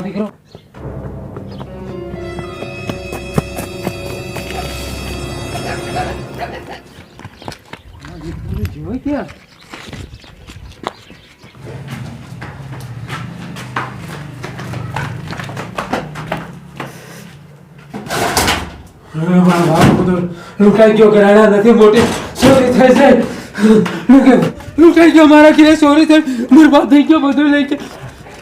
મારો દીકરો જોઈ ક્યાં ગયો ઘરાણા નથી મોટી ચોરી થઈ લૂંટાઈ- લૂંટાઈ ગયો મારા ઘરે ચોરી થઈ બરબાદ થઈ ગયો બધું લઈ ગયો.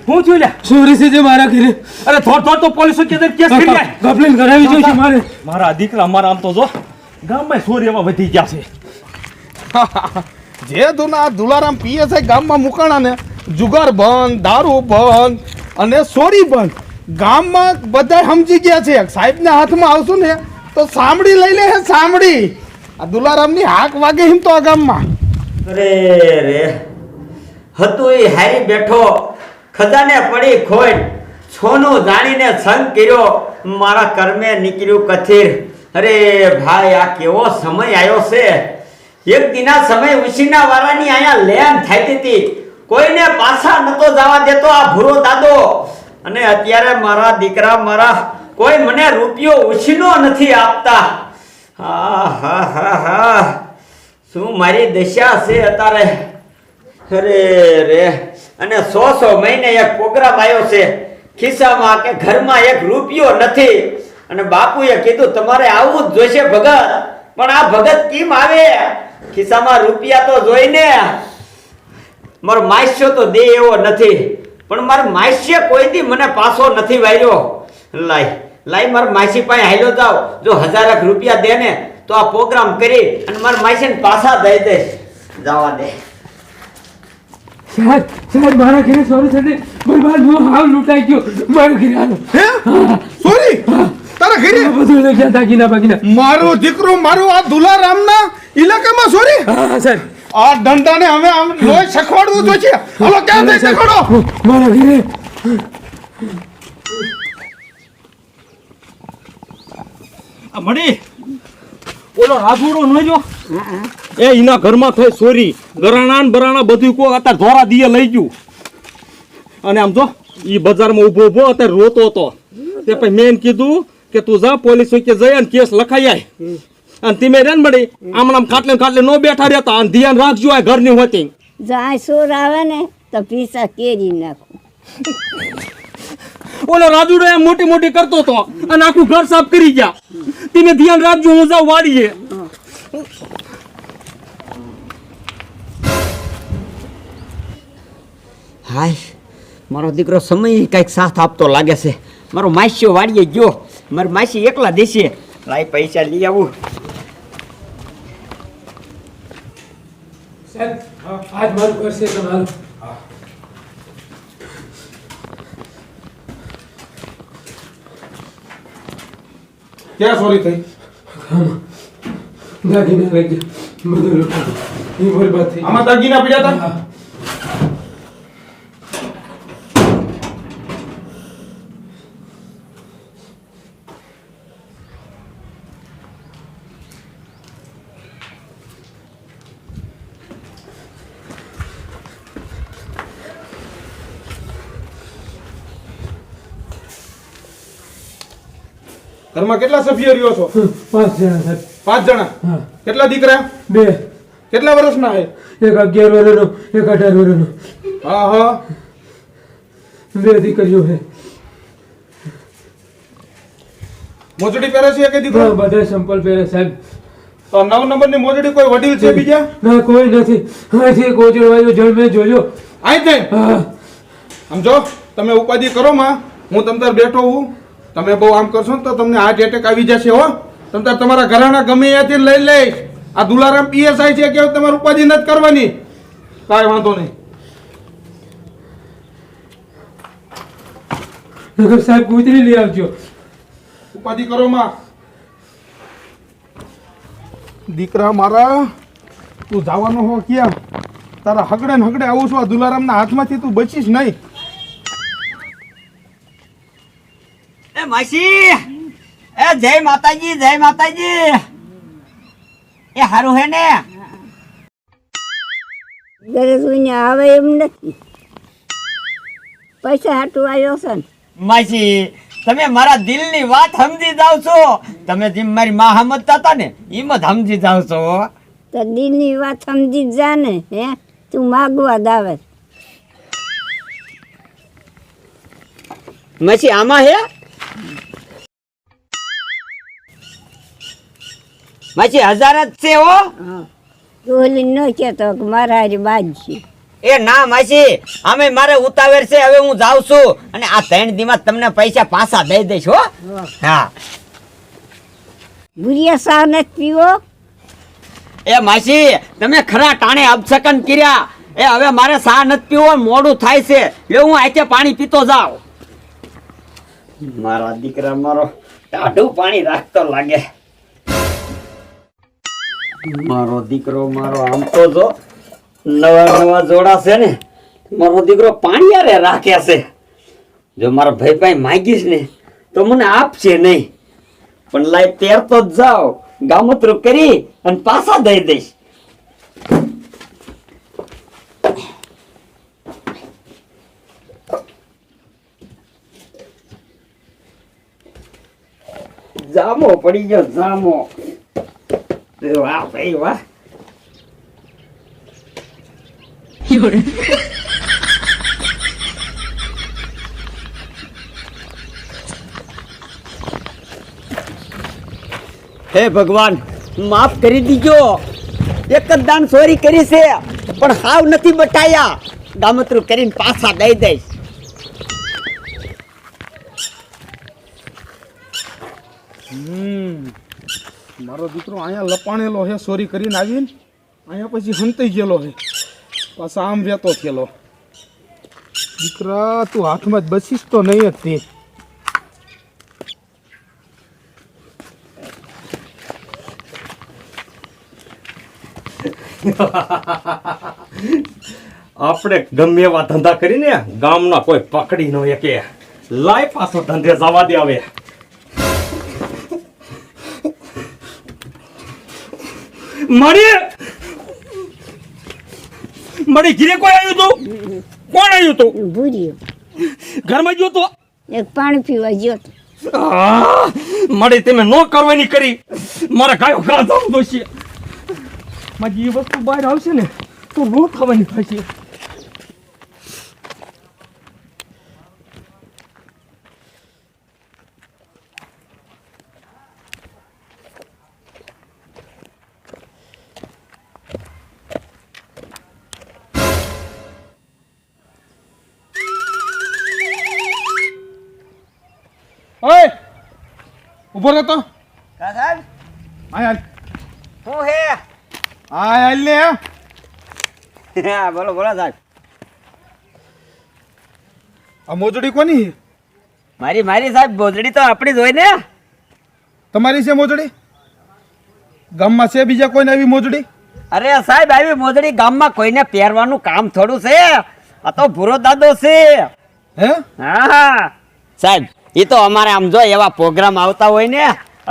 હું જોઈ લ્યા ચોરી છે જે મારા ઘરે. અરે થોડ થોડ તો પોલીસો કે કેસ કરી જાય કમ્પ્લેન કરાવી જોઈશે મારે. મારા દીકરા મારા આમ તો જો ગામમાં ચોરી એવા વધી ગયા છે. જે દુના દુલારામ પીએ છે ગામમાં મુકાણા ને જુગાર બંધ દારૂ બંધ અને સોરી બંધ. ગામમાં બધા સમજી ગયા છે. સાહેબના હાથમાં આવશું ને તો સાંભળી લઈ લે હે સાંભળી. આ દુલારામની હાક વાગે એમ તો આ ગામમાં. અરે રે. હતું એ હારી બેઠો. ખજાને પડી ખોટ છોનું જાણીને સંગ કર્યો, મારા કર્મે નીકળ્યું કથિર. અરે ભાઈ, આ કેવો સમય આવ્યો છે? એક દિના સમય ઉછીના વાળાની અહીંયા લેન થાતી હતી. કોઈને પાછા નતો જવા દેતો આ ભૂરો દાદો. અને અત્યારે મારા દીકરા મારા કોઈ મને રૂપિયો ઉછીનો નથી આપતા. હા હા હા હા. શું મારી દશા છે અત્યારે? અરે રે. અને સો સો મહિને એક પ્રોગ્રામ આવ્યો છે. ખિસ્સામાં કે ઘરમાં એક રૂપિયો નથી. અને બાપુએ કીધું, તમારે આવવું જ જોઈશે ભગત. પણ આ ભગત કેમ આવે? ખિસ્સામાં રૂપિયા તો જોઈને મારો માસ્યો તો દે એવો નથી. પણ મારો માસ્ય કોઈ દી મને પાછો નથી વાર્યો લાય લાય, મારા માસી પાસે હાલ્યો જાવ. જો હજારક રૂપિયા દે ને, તો આ પ્રોગ્રામ કરી અને મારા માસીને પાછા દઈ દઈશ. જવા દે. સાહેબ સાહેબ મારા ઘરે ચોરી થઈ બરબાદ હું હાવ લૂંટાઈ ગયો. મારો ઘરે આલો હે? સોરી તારા ઘરે? આ બધું લઈ ગયા દાગીના બાગીના મારો દીકરો મારો આ દુલારામના ઇલાકામાં સોરી હા સાહેબ. આ દંડાને હવે આમ લોહી સખવાડવું જોઈએ હાલો ક્યાં થઈ સખવાડો મારા ઘરે. મળી. ઓલો રાજુડો નજો એ એના ઘરમાં થઈ સોરી. ગરાણા ને બરાણા બધું કો અત્યારે ધોરા દીએ લઈ ગયું. અને આમ જો ઈ બજારમાં ઊભો ઊભો અત્યારે રોતો હતો. તે પછી મેં કીધું કે તું જા પોલીસ કે જઈ અને કેસ લખાઈ આય. અને તમે રેન મળી આમણામ આમ ખાટલે ખાટલે નો બેઠા રહેતા. અને ધ્યાન રાખજો આ ઘરની હોતી જાય સોર આવે ને તો પીસા કેરી નાખું. ઓલો રાજુડો એમ મોટી મોટી કરતો હતો. અને આખું ઘર સાફ કરી ગયા. તમે ધ્યાન રાખજો હું જાઉં વાડીએ. હાય મારો દીકરો સમય કંઈક સાથ આપતો લાગે છે. મારો માસીઓ વાડીએ ગયો. મારી માસી એકલા દેશે. લાઈ પૈસા લઈ આવું. સાહેબ આજ મારું કરશે છે ક્યાં સોરી થઈ દાગીના લઈ ગયા બધું લૂંટાઈ એ બરબાદ થઈ આમાં દાગીના પડ્યા હતા ઘરમાં કેટલા સભ્યો રહ્યો છો? પાંચ જણા સાહેબ. પાંચ જણા? કેટલા દીકરા? બે. કેટલા વર્ષના છે? એક અગિયાર વર્ષનો એક અઢાર વર્ષનો હા હા. બે દીકરીઓ છે. મોજડી પહેરે છે કે દીકરા? બધા સંપલ પહેરે સાહેબ. તો નવ નંબરની મોજડી કોઈ વડીલ છે બીજા? ના કોઈ નથી. અહીંથી ગોજર વાયુ જળ જોયો. આઈ થઈ આમ સમજો તમે ઉપાધિ કરો માં હું તમતાર બેઠો હું. તમે બહુ આમ કરશો ને તો તમને હાર્ટ એટેક આવી જશે હો. તમ તમારા ઘરાણા ગમે ત્યાંથી લઈ લઈશ. આ દુલારામ પીએસઆઈ છે કે તમારે ઉપાધિ નથી કરવાની? કાંઈ વાંધો નહીં. નગર સાહેબ ગુજરી લઈ આવજો. ઉપાધિ કરો માં. દીકરા મારા તું જવાનો હો ક્યાં? તારા હગડે ને હગડે આવું છું આ દુલારામના હાથમાંથી તું બચીશ નહીં. માસી. એ જય માતાજી જય માતાજી. એ હારું હે ને? ઘરે જોઈને આવે એમ નથી. પૈસા હાટું આવ્યો છે ને. માસી તમે મારા દિલની વાત સમજી જાવ છો. તમે જેમ મારી માં સમજતા હતા ને એમ જ સમજી જાવ છો. તો દિલની વાત સમજી જ જા ને હે? તું માગવા દાવે માસી આમાં હે? માસી હજાર જ છે હો. ઓલી ન કહેતો કે મારા હારી બાજ છે. એ ના માસી અમે મારે ઉતાવેર છે હવે હું જાઉં છું. અને આ ત્રણ દીમાં તમને પૈસા પાછા દઈ દઈશ હો. હા. ભૂરિયા સા નથી પીવો? એ માસી તમે ખરા ટાણે અપસકન કર્યા. એ હવે મારે સા નથી પીવો મોડું થાય છે. એ હું આચે પાણી પીતો જાઉં. મારા દીકરા મારો ટાઢું પાણી રાખતો લાગે. મારો દીકરો મારો આમ તો જો નવા નવા જોડા છે ને, મારો દીકરો પાણી યારે રાખે છે. જો મારા ભાઈ ભાઈ માગીશ ને, તો મને આપશે નહીં. પણ લાઈ તેર તો જ જાઓ, ગામતરું કરી અને પાછા દઈ દઈશ. જામો પડી ગયો, જામો. વાહ ભાઈ વાહ હે ભગવાન, માફ કરી દીજો. એક જ દાન ચોરી કરી છે, પણ હાવ નથી બટાયા. દામતરું કરીને પાછા દઈ દઈશ. મારો દીકરો અહીંયા લપાણેલો છે ચોરી કરીને આવીને અહીંયા પછી હંતાઈ ગયેલો છે. પાછા આમ વેતો થયેલો. દીકરા, તું હાથમાં જ બચીશ તો નહીં જ તે. આપણે ગમે એવા ધંધા કરીને ગામના કોઈ પકડી ન કે લાઈફ પાછો ધંધે જવા દે હવે. મળી મારી ઘરે કોઈ આવ્યું તું? કોણ આવ્યું તું? ભૂર્યું. ઘરમાં ગયો તો? એક પાણી પીવા ગયો તો. આહ! તમે નો કરવાની કરી. મારા ગાયો ખરા દોશી મારી એ વસ્તુ બહાર આવશે ને તો નો થવાની થશે. ઓય! ઊભો રહેતો. સાહેબ? આય હાલ. શું હે? આય હાલ લે હા. બોલો બોલો સાહેબ. આ મોજડી કોની મારી મારી સાહેબ મોજડી તો આપણી જ હોય ને. તમારી છે મોજડી? ગામમાં છે બીજા કોઈને આવી મોજડી? અરે સાહેબ આવી મોજડી ગામમાં કોઈને પહેરવાનું કામ થોડું છે. આ તો ભૂરો દાદો છે. હે હા. સાહેબ એ તો અમારે આમ જો એવા પ્રોગ્રામ આવતા હોય ને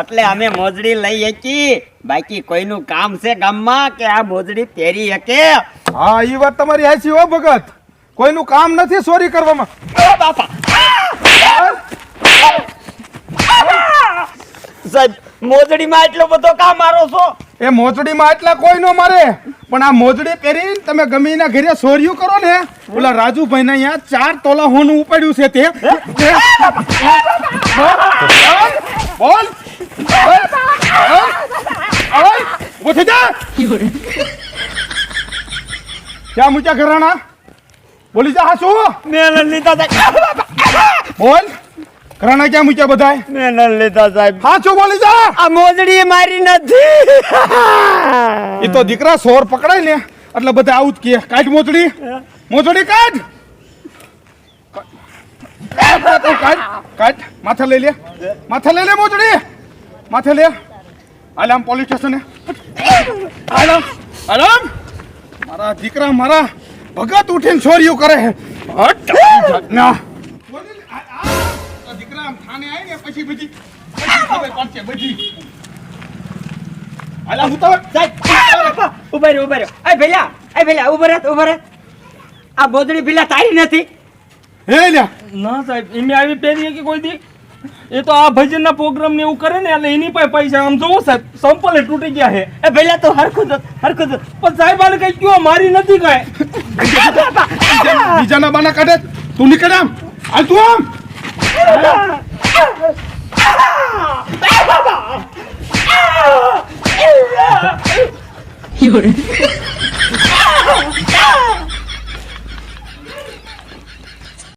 એટલે અમે મોજડી લઈ શકી બાકી કોઈનું કામ છે ગામમાં કે આ મોજડી પહેરી શકે હા એ વાત તમારી હાચી હો ભગત. કોઈનું કામ નથી ચોરી કરવામાં. સાહેબ મોજડીમાં એટલો બધો કામ મારો છો? એ મોજડીમાં એટલા કોઈ નો મારે. પણ આ મોજડી પહેરીને તમે ગમે એના ઘરે સોર્યું કરો ને ઓલા રાજુભાઈ ને અહીંયા ચાર તોલા હોનું ઉપાડ્યું છે તે. બોલ બોલ ઊભો થઈ જા. ક્યાં મૂક્યા ઘરાણા? બોલી જા હા શું મેં લીધા બોલ. ઘરાણા ક્યાં મૂક્યા બધાય મેં ન લેતા સાહેબ. હાચો બોલી જા. આ મોજડી મારી નથી. એ તો દીકરા સોર પકડાય ને એટલે બધા આવું જ કે કાઢ મોજડી. મોજડી કાઢ. કાઢ, કાઢ, માથે લઈ લે. માથે લઈ લે મોજડી. માથે લે. આલામ આમ પોલીસ સ્ટેશને. આલામ આલામ. મારા દીકરા મારા ભગત ઉઠીને છોરીઓ કરે હટ, ના. દીકરા આમ થાને આવી ને પછી બધી ખબર પડશે બધી. હાલ આમ ઉતાવળ. ઊભા રહ્યો ઊભા રહ્યો. એ ભેલા એ ભેલા ઊભા રહે ઊભા રહે. આ બોદડી ભીલા તારી નથી. હે લ્યા. ના સાહેબ એમને આવી પહેરીએ કે કોઈ દી? એ તો આ ભજનના પ્રોગ્રામ ને એવું કરે ને એટલે એની પાસે પૈસા. આમ જોવો સાહેબ સંપલે તૂટી ગયા છે. એ તો હરખું જ હરખું પણ સાહેબ આને કઈ કયો મારી નથી કાંઈ. બીજાના બાના કાઢે. તું નીકળ આમ. હાલ તું આમ. 이거래.